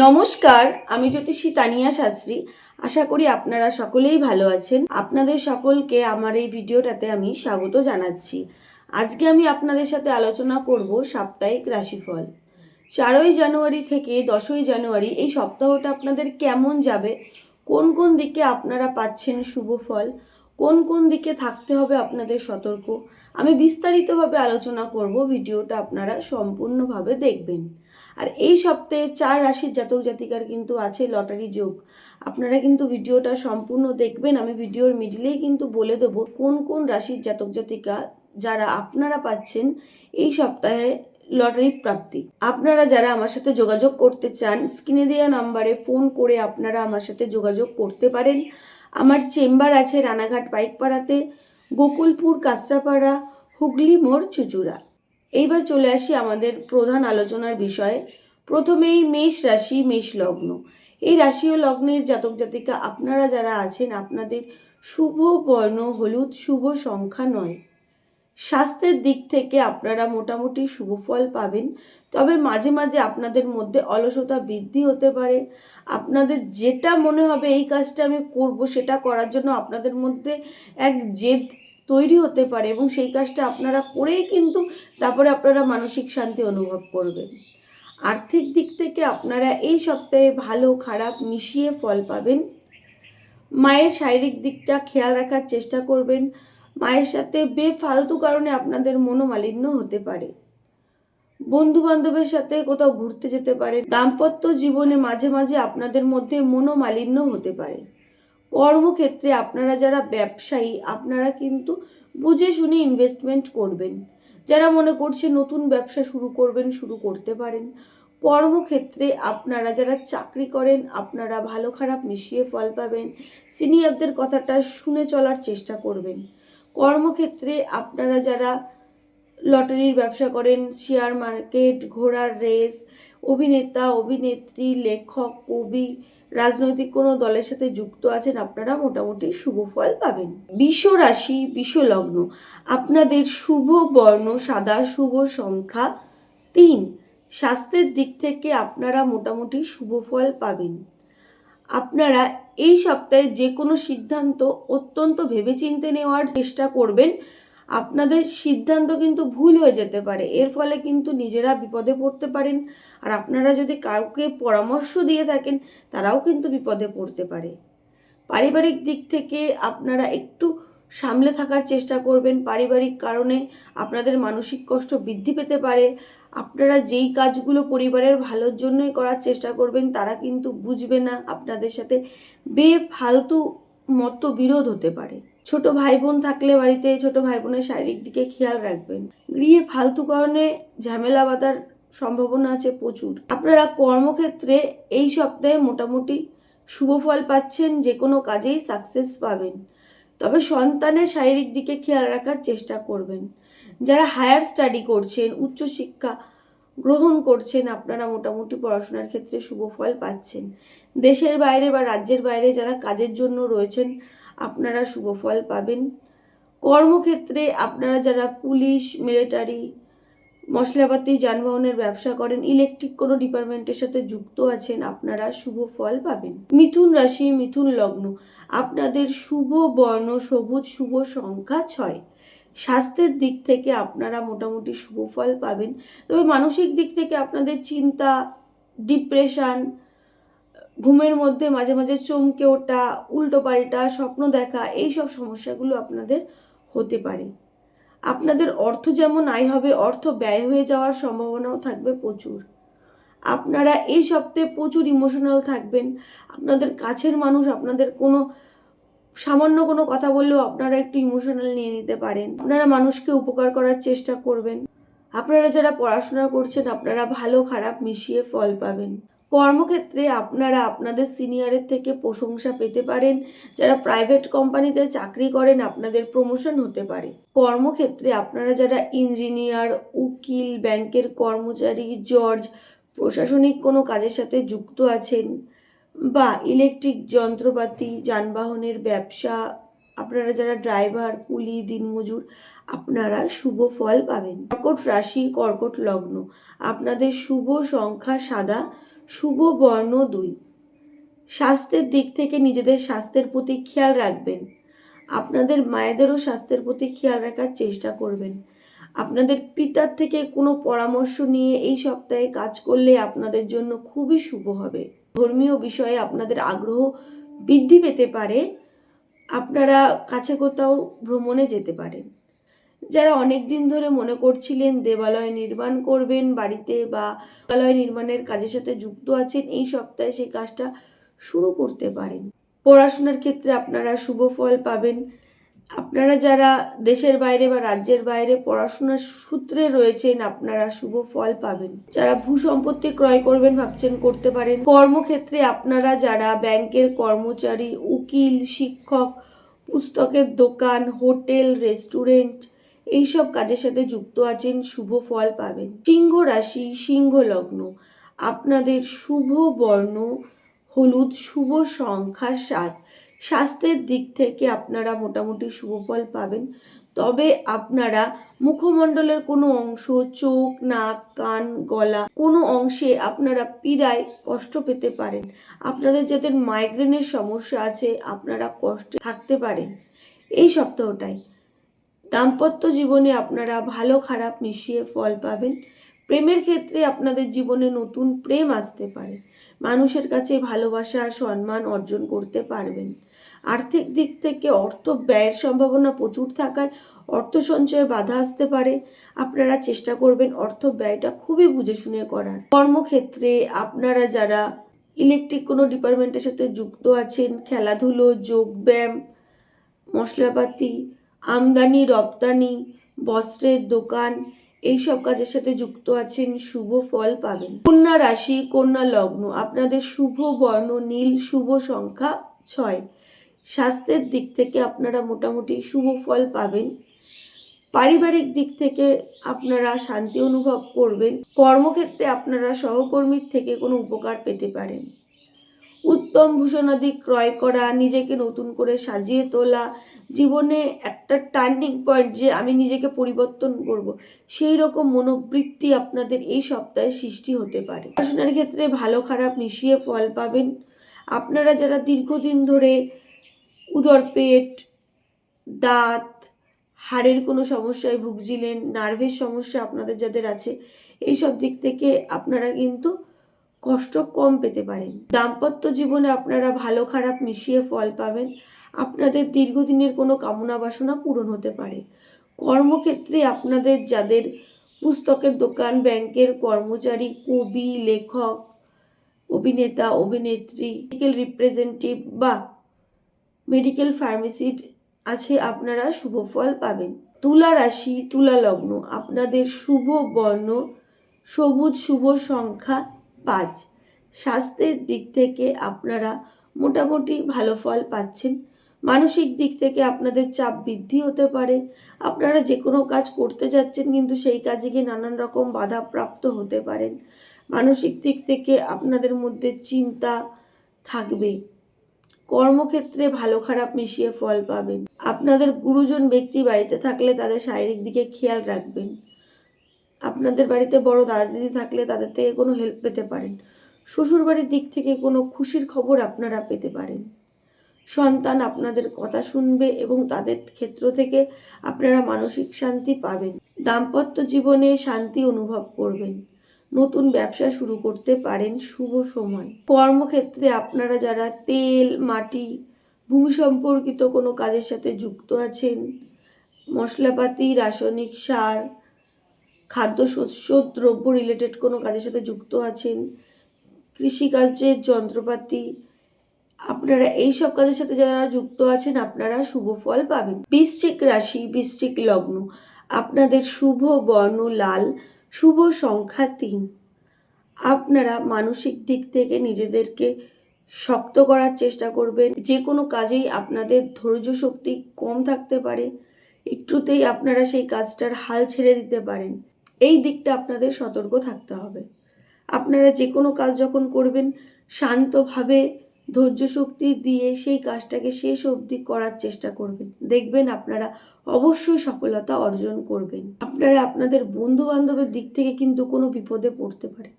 নমস্কার, আমি জ্যোতিষী তানিয়া শাস্ত্রী। আশা করি আপনারা সকলেই ভালো আছেন। আপনাদের সকলকে আমার এই ভিডিওটাতে আমি স্বাগত জানাচ্ছি। আজকে আমি আপনাদের সাথে আলোচনা করব সাপ্তাহিক রাশিফল। চারই জানুয়ারি থেকে দশই জানুয়ারি এই সপ্তাহটা আপনাদের কেমন যাবে? কোন কোন দিকে আপনারা পাচ্ছেন শুভ ফল? কোন কোন দিকে থাকতে হবে আপনাদের সতর্ক? আমি বিস্তারিতভাবে আলোচনা করব, ভিডিওটা আপনারা সম্পূর্ণভাবে দেখবেন। আর এই সপ্তাহে চার রাশির জাতক জাতিকার কিন্তু আছে লটারি যোগ। আপনারা কিন্তু ভিডিওটা সম্পূর্ণ দেখবেন, আমি ভিডিওর মিডিলেই কিন্তু বলে দেবো কোন কোন রাশির জাতক জাতিকা যারা আপনারা পাচ্ছেন এই সপ্তাহে লটারি প্রাপ্তি। আপনারা যারা আমার সাথে যোগাযোগ করতে চান, স্ক্রিনে দেওয়া নাম্বারে ফোন করে আপনারা আমার সাথে যোগাযোগ করতে পারেন। আমার চেম্বার আছে রানাঘাট পাইকপাড়াতে গোকুলপুর, কাঁচরাপাড়া, হুগলি মোড়, চুচুড়া। এইবার চলে আসি আমাদের প্রধান আলোচনার বিষয়ে। প্রথমেই মেষ রাশি, মেষ লগ্ন। এই রাশি ও লগ্নের জাতক জাতিকা আপনারা যারা আছেন, আপনাদের শুভ বর্ণ, হলুদ, শুভ সংখ্যা নয়। স্বাস্থ্যের দিক থেকে আপনারা মোটামুটি শুভ ফল পাবেন, তবে মাঝে মাঝে আপনাদের মধ্যে অলসতা বৃদ্ধি হতে পারে। আপনাদের যেটা মনে হবে, এই কাজটা আমি করব, সেটা করার জন্য আপনাদের মধ্যে এক জেদ তৈরি হতে পারে এবং সেই কাজটা আপনারা করেই কিন্তু তারপরে আপনারা মানসিক শান্তি অনুভব করবেন। আর্থিক দিক থেকে আপনারা এই সপ্তাহে ভালো খারাপ মিশিয়ে ফল পাবেন। মায়ের শারীরিক দিকটা খেয়াল রাখার চেষ্টা করবেন। মায়ের সাথে বেফালতু কারণে আপনাদের মনোমালিন্য হতে পারে। বন্ধু বান্ধবের সাথে কোথাও ঘুরতে যেতে পারে। দাম্পত্য জীবনে মাঝে মাঝে আপনাদের মধ্যে মনোমালিন্য হতে পারে। কর্মক্ষেত্রে আপনারা যারা ব্যবসায়ী, আপনারা কিন্তু বুঝে শুনে ইনভেস্টমেন্ট করবেন। যারা মনে করছে নতুন ব্যবসা শুরু করবেন, শুরু করতে পারেন। কর্মক্ষেত্রে আপনারা যারা চাকরি করেন, আপনারা ভালো খারাপ মিশিয়ে ফল পাবেন। সিনিয়রদের কথাটা শুনে চলার চেষ্টা করবেন। কর্মক্ষেত্রে আপনারা যারা লটারির ব্যবসা করেন শেয়ার মার্কেট ঘোড়ার রেস অভিনেতা, অভিনেত্রী, লেখক, কবি রাজনৈতিক কোনো দলের সাথে যুক্ত আছেন আপনারা মোটামুটি শুভ ফল পাবেন। বিষ রাশি বিষ লগ্ন, আপনাদের শুভ বর্ণ, সাদা শুভ সংখ্যা তিন। স্বাস্থ্যের দিক থেকে আপনারা মোটামুটি শুভ ফল পাবেন। আপনারা এই সপ্তাহে যে কোনো সিদ্ধান্ত অত্যন্ত ভেবেচিন্তে নেওয়ার চেষ্টা করবেন। আপনাদের সিদ্ধান্ত কিন্তু ভুল হয়ে যেতে পারে। এর ফলে কিন্তু নিজেরা বিপদে পড়তে পারেন। আর আপনারা যদি কাউকে পরামর্শ দিয়ে থাকেন, তারাও কিন্তু বিপদে পড়তে পারে। পারিবারিক দিক থেকে আপনারা একটু সামলে থাকার চেষ্টা করবেন। পারিবারিক কারণে আপনাদের মানসিক কষ্ট বৃদ্ধি পেতে পারে। আপনারা যেই কাজগুলো পরিবারের ভালোর জন্যই করার চেষ্টা করবেন, তারা কিন্তু বুঝবে না। আপনাদের সাথে বেফালতু মত বিরোধ হতে পারে। ছোট ভাই বোন থাকলে বাড়িতে ছোট ভাই বোনের শারীরিক দিকে খেয়াল রাখবেন। গৃহে ফালতু কারণে ঝামেলা বাঁধার সম্ভাবনা আছে প্রচুর। আপনারা কর্মক্ষেত্রে এই সপ্তাহে মোটামুটি শুভ ফল পাচ্ছেন, যে কোনো কাজেই সাকসেস পাবেন। তবে সন্তানের শারীরিক দিকে খেয়াল রাখার চেষ্টা করবেন। যারা হায়ার স্টাডি করছেন, উচ্চশিক্ষা গ্রহণ করছেন, আপনারা মোটামুটি পড়াশোনার ক্ষেত্রে শুভ ফল পাচ্ছেন। দেশের বাইরে বা রাজ্যের বাইরে যারা কাজের জন্য রয়েছেন আপনারা শুভ ফল পাবেন। কর্মক্ষেত্রে আপনারা যারা পুলিশ, মিলিটারি, মশলাপাতি, যানবাহনের ব্যবসা করেন, ইলেকট্রিক কোনো ডিপার্টমেন্টের সাথে যুক্ত আছেন, আপনারা শুভ ফল পাবেন। মিথুন রাশি, মিথুন লগ্ন। আপনাদের শুভ বর্ণ, সবুজ শুভ সংখ্যা ছয়। স্বাস্থ্যের দিক থেকে আপনারা মোটামুটি শুভ ফল পাবেন। তবে মানসিক দিক থেকে আপনাদের চিন্তা, ডিপ্রেশন ঘুমের মধ্যে মাঝে মাঝে চমকে ওঠা উল্টোপাল্টা স্বপ্ন দেখা এই সব সমস্যাগুলো আপনাদের হতে পারে। আপনাদের অর্থ যেমন আয় হবে, অর্থ ব্যয় হয়ে যাওয়ার সম্ভাবনাও থাকবে প্রচুর। আপনারা এই সপ্তাহে প্রচুর ইমোশনাল থাকবেন। আপনাদের কাছের মানুষ, আপনাদের কোনো, সামান্য কোনো কথা বললেও আপনারা একটু ইমোশনাল নিয়ে নিতে পারেন। আপনারা মানুষকে উপকার করার চেষ্টা করবেন। আপনারা যারা পড়াশোনা করছেন, আপনারা ভালো খারাপ মিশিয়ে ফল পাবেন। কর্মক্ষেত্রে আপনারা আপনাদের সিনিয়রের থেকে প্রশংসা পেতে পারেন। যারা প্রাইভেট কোম্পানিতে চাকরি করেন, আপনাদের প্রমোশন হতে পারে। কর্মক্ষেত্রে আপনারা যারা ইঞ্জিনিয়ার উকিল, ব্যাংকের কর্মচারী জর্জ প্রশাসনিক কোনো কাজের সাথে যুক্ত আছেন বা ইলেকট্রিক যন্ত্রপাতি, যানবাহনের ব্যবসা, আপনারা যারা ড্রাইভার কুলি, দিনমজুর, আপনারা শুভ ফল পাবেন। কর্কট রাশি, কর্কট লগ্ন। আপনাদের শুভ সংখ্যা সাদা। শুভ বর্ণ দুই। স্বাস্থ্যের দিক থেকে নিজেদের স্বাস্থ্যের প্রতি খেয়াল রাখবেন। আপনাদের মায়েদেরও স্বাস্থ্যের প্রতি খেয়াল রাখার চেষ্টা করবেন। আপনাদের পিতার থেকে কোনো পরামর্শ নিয়ে এই সপ্তাহে কাজ করলে আপনাদের জন্য খুবই শুভ হবে। ধর্মীয় বিষয়ে আপনাদের আগ্রহ বৃদ্ধি পেতে পারে। আপনারা কাছে কোথাও ভ্রমণে যেতে পারেন। যারা অনেক দিন ধরে মনে করছিলেন দেবালয় নির্মাণ করবেন বাড়িতে বা দেবালয় নির্মাণের কাজের সাথে যুক্ত আছেন, এই সপ্তাহে সেই কাজটা শুরু করতে পারেন। পড়াশোনার ক্ষেত্রে আপনারা শুভ ফল পাবেন। আপনারা যারা দেশের বাইরে বা রাজ্যের বাইরে পড়াশোনার সূত্রে রয়েছেন, আপনারা শুভ ফল পাবেন। যারা ভূ সম্পত্তি ক্রয় করবেন ভাবছেন করতে পারেন। কর্মক্ষেত্রে আপনারা যারা ব্যাংকের কর্মচারী, উকিল, শিক্ষক, পুস্তকের দোকান, হোটেল, রেস্টুরেন্ট এইসব কাজের সাথে যুক্ত আছেন শুভ ফল পাবেন। সিংহ রাশি, সিংহ লগ্ন। আপনাদের শুভ বর্ণ, হলুদ, শুভ সংখ্যা সাত। স্বাস্থ্যের দিক থেকে আপনারা মোটামুটি শুভ ফল পাবেন। তবে আপনারা মুখমণ্ডলের কোনো অংশ, চোখ, নাক, কান, গলা, কোনো অংশে আপনারা পীড়ায় কষ্ট পেতে পারেন। আপনাদের যাদের মাইগ্রেনের সমস্যা আছে, আপনারা কষ্টে থাকতে পারেন। এই সপ্তাহটাই। দাম্পত্য জীবনে আপনারা ভালো খারাপ মিশিয়ে ফল পাবেন। প্রেমের ক্ষেত্রে আপনাদের জীবনে নতুন প্রেম আসতে পারে। মানুষের কাছে ভালোবাসা, সম্মান অর্জন করতে পারবেন। আর্থিক দিক থেকে অর্থ ব্যয়ের সম্ভাবনা প্রচুর থাকায় অর্থ সঞ্চয়ে বাধা আসতে পারে। আপনারা চেষ্টা করবেন অর্থ ব্যয়টা খুবই বুঝে শুনে করার। কর্মক্ষেত্রে আপনারা যারা ইলেকট্রিক কোনো ডিপার্টমেন্টের সাথে যুক্ত আছেন, খেলাধুলো যোগব্যায়াম মশলাপাতি আমদানি, রপ্তানি, বস্ত্রের দোকান, এইসব কাজের সাথে যুক্ত আছেন শুভ ফল পাবেন। কন্যা রাশি, কন্যা লগ্ন, আপনাদের শুভ বর্ণ, নীল শুভ সংখ্যা ছয়। স্বাস্থ্যের দিক থেকে আপনারা মোটামুটি শুভ ফল পাবেন। পারিবারিক দিক থেকে আপনারা শান্তি অনুভব করবেন। কর্মক্ষেত্রে আপনারা সহকর্মীর থেকে কোনো উপকার পেতে পারেন। উত্তম ভূষণাদি ক্রয় করা, নিজেকে নতুন করে সাজিয়ে তোলা, জীবনে একটা টার্নিং পয়েন্ট যে আমি নিজেকে পরিবর্তন করব, সেই রকম মনোবৃত্তি আপনাদের এই সপ্তাহে সৃষ্টি হতে পারে। পড়াশোনার ক্ষেত্রে ভালো খারাপ মিশিয়ে ফল পাবেন। আপনারা যারা দীর্ঘদিন ধরে উদর পেট, দাঁত, হাড়ের কোনো সমস্যায় ভুগছিলেন, নার্ভের সমস্যা আপনাদের যাদের আছে এই সব দিক থেকে আপনারা কিন্তু কষ্ট কম পেতে পারেন। দাম্পত্য জীবনে আপনারা ভালো খারাপ মিশিয়ে ফল পাবেন। আপনাদের দীর্ঘদিনের কোনো কামনা বাসনা পূরণ হতে পারে। কর্মক্ষেত্রে আপনাদের যাদের পুস্তকের দোকান, ব্যাংকের কর্মচারী, কবি, লেখক, অভিনেতা, অভিনেত্রী মেডিকেল রিপ্রেজেন্টেটিভ বা মেডিকেল ফার্মেসির আছে, আপনারা শুভ ফল পাবেন। তুলা রাশি, তুলা লগ্ন, আপনাদের শুভ বর্ণ, সবুজ শুভ সংখ্যা পাঁচ। স্বাস্থ্যের দিক থেকে আপনারা মোটামুটি ভালো ফল পাচ্ছেন। মানসিক দিক থেকে আপনাদের চাপ বৃদ্ধি হতে পারে। আপনারা যে কোনো কাজ করতে যাচ্ছেন কিন্তু সেই কাজে গিয়ে নানান রকম বাধা প্রাপ্ত হতে পারেন। মানসিক দিক থেকে আপনাদের মধ্যে চিন্তা থাকবে। কর্মক্ষেত্রে ভালো খারাপ মিশিয়ে ফল পাবেন। আপনাদের গুরুজন ব্যক্তি বাড়িতে থাকলে তাদের শারীরিক দিকে খেয়াল রাখবেন। আপনাদের বাড়িতে বড় দাদা দিদি থাকলে তাদের থেকে কোনো হেল্প পেতে পারেন। শ্বশুরবাড়ির দিক থেকে কোনো খুশির খবর আপনারা পেতে পারেন। সন্তান আপনাদের কথা শুনবে এবং তাদের ক্ষেত্র থেকে আপনারা মানসিক শান্তি পাবেন। দাম্পত্য জীবনে শান্তি অনুভব করবেন। নতুন ব্যবসা শুরু করতে পারেন শুভ সময়। কর্মক্ষেত্রে আপনারা যারা তেল, মাটি, ভূমি সম্পর্কিত কোনো কাজের সাথে যুক্ত আছেন, মশলাপাতি, রাসায়নিক সার খাদ্য শস্য দ্রব্য রিলেটেড কোনো কাজের সাথে যুক্ত আছেন? কৃষিকার্যের যন্ত্রপাতি, আপনারা এই সব কাজের সাথে যারা যুক্ত আছেন, আপনারা শুভ ফল পাবেন। বৃশ্চিক রাশি, বৃশ্চিক লগ্ন, আপনাদের শুভ, বর্ণ, লাল, শুভ সংখ্যা তিন। আপনারা মানসিক দিক থেকে নিজেদেরকে শক্ত করার চেষ্টা করবেন। যে কোনো কাজেই আপনাদের ধৈর্য শক্তি কম থাকতে পারে। একটুতেই আপনারা সেই কাজটার হাল ছেড়ে দিতে পারেন। এই দিকটা আপনাদের সতর্ক থাকতে হবে। আপনারা যে কোনো কাজ যখন করবেন, শান্তভাবে ধৈর্য শক্তি দিয়ে সেই কাজটাকে শেষ অবধি করার চেষ্টা করবেন। দেখবেন আপনারা অবশ্যই সফলতা অর্জন করবেন। আপনারা আপনাদের বন্ধু বান্ধবের দিক থেকে কিন্তু কোনো বিপদে পড়তে পারেন।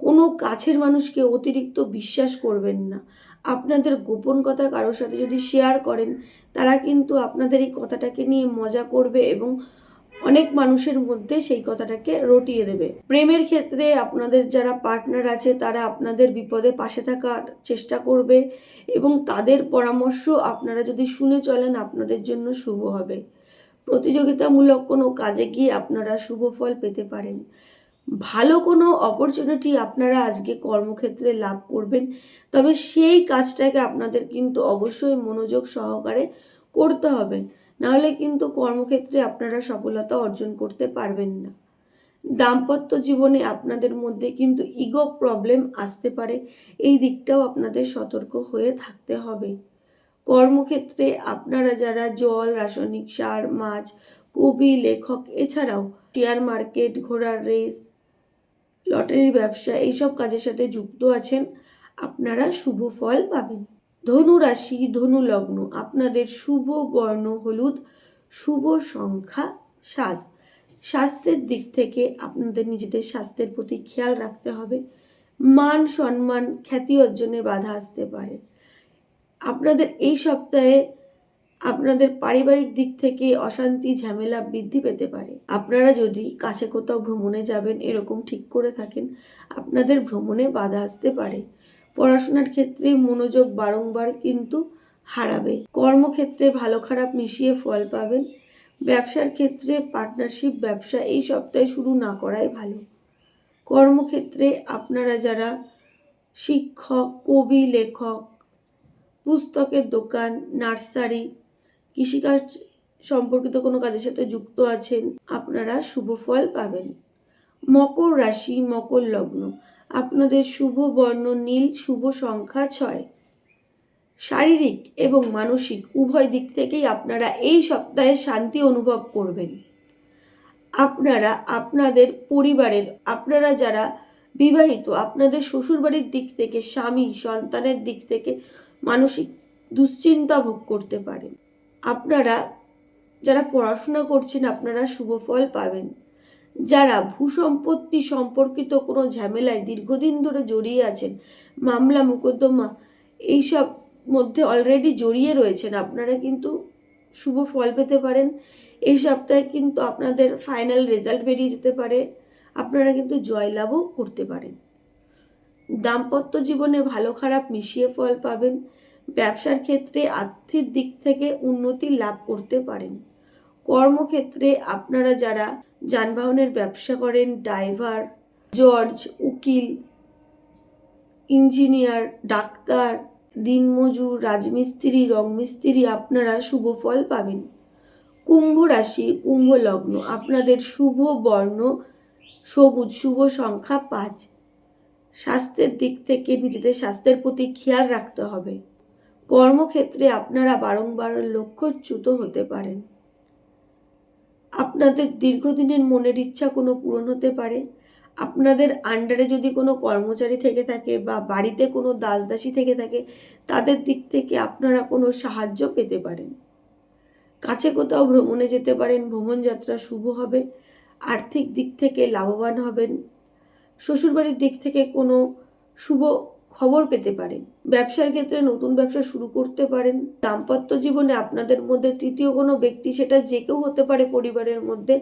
কোনো কাছের মানুষকে অতিরিক্ত বিশ্বাস করবেন না। আপনাদের গোপন কথা কারোর সাথে যদি শেয়ার করেন, তারা কিন্তু আপনাদের এই কথাটাকে নিয়ে মজা করবে এবং অনেক মানুষের মধ্যে সেই কথাটাকে রটিয়ে দেবে। প্রেমের ক্ষেত্রে আপনাদের যারা পার্টনার আছে, তারা আপনাদের বিপদে পাশে থাকার চেষ্টা করবে এবং তাদের পরামর্শ আপনারা যদি শুনে চলেন, আপনাদের জন্য শুভ হবে। প্রতিযোগিতামূলক কোনো কাজে গিয়ে আপনারা শুভ ফল পেতে পারেন। ভালো কোনো অপরচুনিটি আপনারা আজকে কর্মক্ষেত্রে লাভ করবেন, তবে সেই কাজটাকে আপনাদের কিন্তু অবশ্যই মনোযোগ সহকারে করতে হবে। নাহলে কিন্তু কর্মক্ষেত্রে আপনারা সফলতা অর্জন করতে পারবেন না। দাম্পত্য জীবনে আপনাদের মধ্যে কিন্তু ইগো প্রবলেম আসতে পারে, এই দিকটাও আপনাদের সতর্ক হয়ে থাকতে হবে। কর্মক্ষেত্রে আপনারা যারা জল, রাসায়নিক সার, মাছ কবি লেখক, এছাড়াও শেয়ার মার্কেট ঘোড়ার রেস লটারির ব্যবসা, এইসব কাজের সাথে যুক্ত আছেন, আপনারা শুভ ফল পাবেন। ধনু রাশি ধনু লগ্ন আপনাদের শুভ বর্ণ হলুদ, শুভ সংখ্যা সাত। স্বাস্থ্যের দিক থেকে আপনাদের নিজেদের স্বাস্থ্যের প্রতি খেয়াল রাখতে হবে। মান সম্মান, খ্যাতি অর্জনে বাধা আসতে পারে। আপনাদের এই সপ্তাহে আপনাদের পারিবারিক দিক থেকে অশান্তি, ঝামেলা বৃদ্ধি পেতে পারে। আপনারা যদি কাছে কোথাও ভ্রমণে যাবেন, এরকম ঠিক করে থাকেন, আপনাদের ভ্রমণে বাধা আসতে পারে। পড়াশোনার ক্ষেত্রে মনোযোগ বারংবার কিন্তু হারাবে। কর্মক্ষেত্রে ভালো খারাপ মিশিয়ে ফল পাবেন। ব্যবসার ক্ষেত্রে পার্টনারশিপ ব্যবসা এই সপ্তাহে শুরু না করাই ভালো। কর্মক্ষেত্রে আপনারা যারা শিক্ষক, কবি, লেখক, পুস্তকের দোকান, নার্সারি, কৃষিকাজ সম্পর্কিত কোনো কাজের সাথে যুক্ত আছেন, আপনারা শুভ ফল পাবেন। মকর রাশি, মকর লগ্ন। আপনাদের শুভ বর্ণ নীল, শুভ সংখ্যা ছয়। শারীরিক এবং মানসিক, উভয় দিক থেকেই আপনারা এই সপ্তাহে শান্তি অনুভব করবেন। আপনারা, আপনাদের পরিবারের, আপনারা যারা বিবাহিত, আপনাদের শ্বশুরবাড়ির দিক থেকে, স্বামী, সন্তানের দিক থেকে মানসিক দুশ্চিন্তা ভোগ করতে পারেন। আপনারা, যারা পড়াশোনা করছেন, আপনারা শুভ ফল পাবেন। যারা ভূসম্পত্তি সম্পর্কিত কোনো ঝামেলায় দীর্ঘদিন ধরে জড়িয়ে আছেন, মামলা, মোকদ্দমা, এইসব মধ্যে অলরেডি জড়িয়ে রয়েছেন, আপনারা কিন্তু শুভ ফল পেতে পারেন। এই সপ্তাহে কিন্তু আপনাদের ফাইনাল রেজাল্ট বেরিয়ে যেতে পারে। আপনারা কিন্তু জয়লাভও করতে পারেন। দাম্পত্য জীবনে ভালো খারাপ মিশিয়ে ফল পাবেন। ব্যবসার ক্ষেত্রে আর্থিক দিক থেকে উন্নতি লাভ করতে পারেন। কর্মক্ষেত্রে আপনারা যারা যানবাহনের ব্যবসা করেন, ড্রাইভার, জর্জ, উকিল, ইঞ্জিনিয়ার, ডাক্তার, দিনমজুর, রাজমিস্ত্রি, রংমিস্ত্রি, আপনারা শুভ ফল পাবেন। কুম্ভ রাশি, কুম্ভ লগ্ন, আপনাদের শুভ বর্ণ, সবুজ, শুভ সংখ্যা পাঁচ। স্বাস্থ্যের দিক থেকে নিজেদের স্বাস্থ্যের প্রতি খেয়াল রাখতে হবে। কর্মক্ষেত্রে আপনারা বারংবার লক্ষ্যচ্যুত হতে পারেন। আপনাদের দীর্ঘদিনের মনের ইচ্ছা কোনো পূরণ হতে পারে? আপনাদের আন্ডারে যদি কোনো কর্মচারী থেকে থাকে বা বাড়িতে কোনো দাসদাসী থেকে থাকে, তাদের দিক থেকে আপনারা কোনো সাহায্য পেতে পারেন। কাছে কোথাও ভ্রমণে যেতে পারেন ভ্রমণ যাত্রা শুভ হবে, আর্থিক দিক থেকে লাভবান হবেন। শ্বশুরবাড়ির দিক থেকে কোনো শুভ খবর পেতে পারেন। ব্যবসার ক্ষেত্রে নতুন ব্যবসা শুরু করতে পারেন। দাম্পত্য জীবনে আপনাদের মধ্যে তৃতীয় কোনো ব্যক্তি সেটা যে কেউ হতে পারে পরিবারের মধ্যে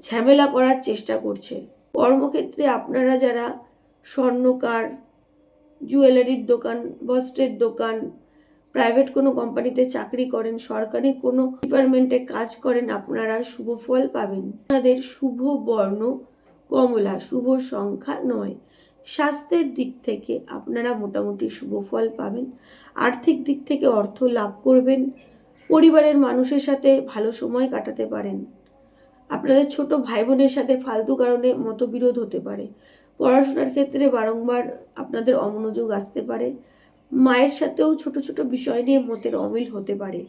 ঝামেলা করার চেষ্টা করছে। কর্মক্ষেত্রে আপনারা যারা স্বর্ণকার জুয়েলারির দোকান, বস্ত্রের দোকান প্রাইভেট কোনো কোম্পানিতে চাকরি করেন, সরকারি কোনো ডিপার্টমেন্টে কাজ করেন, আপনারা শুভ ফল পাবেন। আপনাদের শুভ বর্ণ কমলা, শুভ সংখ্যা নয়। স্বাস্থ্যের দিক থেকে আপনারা মোটামুটি শুভ ফল পাবেন, আর্থিক দিক থেকে অর্থ লাভ করবেন, পরিবারের মানুষের সাথে ভালো সময় কাটাতে পারেন। আপনাদের ছোট ভাই বোনের সাথে ফালতু কারণে মতবিরোধ হতে পারে। পড়াশোনার ক্ষেত্রে বারংবার আপনাদের অমনোযোগ আসতে পারে। মায়ের সাথেও ছোট ছোট বিষয় নিয়ে মতের অমিল হতে পারে।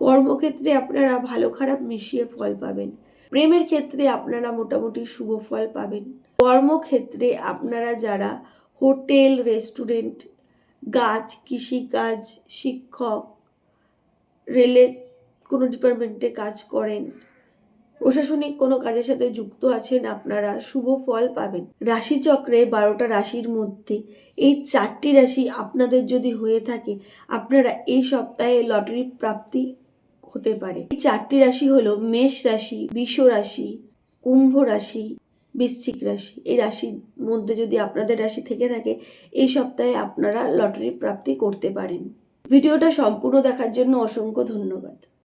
কর্মক্ষেত্রে আপনারা ভালো খারাপ মিশিয়ে ফল পাবেন। প্রেমের ক্ষেত্রে আপনারা মোটামুটি শুভ ফল পাবেন। কর্মক্ষেত্রে আপনারা যারা হোটেল, রেস্টুরেন্ট, গাছ, কৃষিকাজ, শিক্ষক রেলের কোনো ডিপার্টমেন্টে কাজ করেন, প্রশাসনিক কোনো কাজের সাথে যুক্ত আছেন, আপনারা শুভ ফল পাবেন। রাশিচক্রে বারোটা রাশির মধ্যে এই চারটি রাশি আপনাদের যদি হয়ে থাকে, আপনারা এই সপ্তাহে লটারি প্রাপ্তি হতে পারে। এই চারটি রাশি হলো মেষ রাশি, বৃষ রাশি, কুম্ভ রাশি বৃশ্চিক রাশি। এই রাশির মধ্যে যদি আপনাদের রাশি থেকে থাকে, এই সপ্তাহে আপনারা লটারি প্রাপ্তি করতে পারেন। ভিডিওটা সম্পূর্ণ দেখার জন্য অসংখ্য ধন্যবাদ।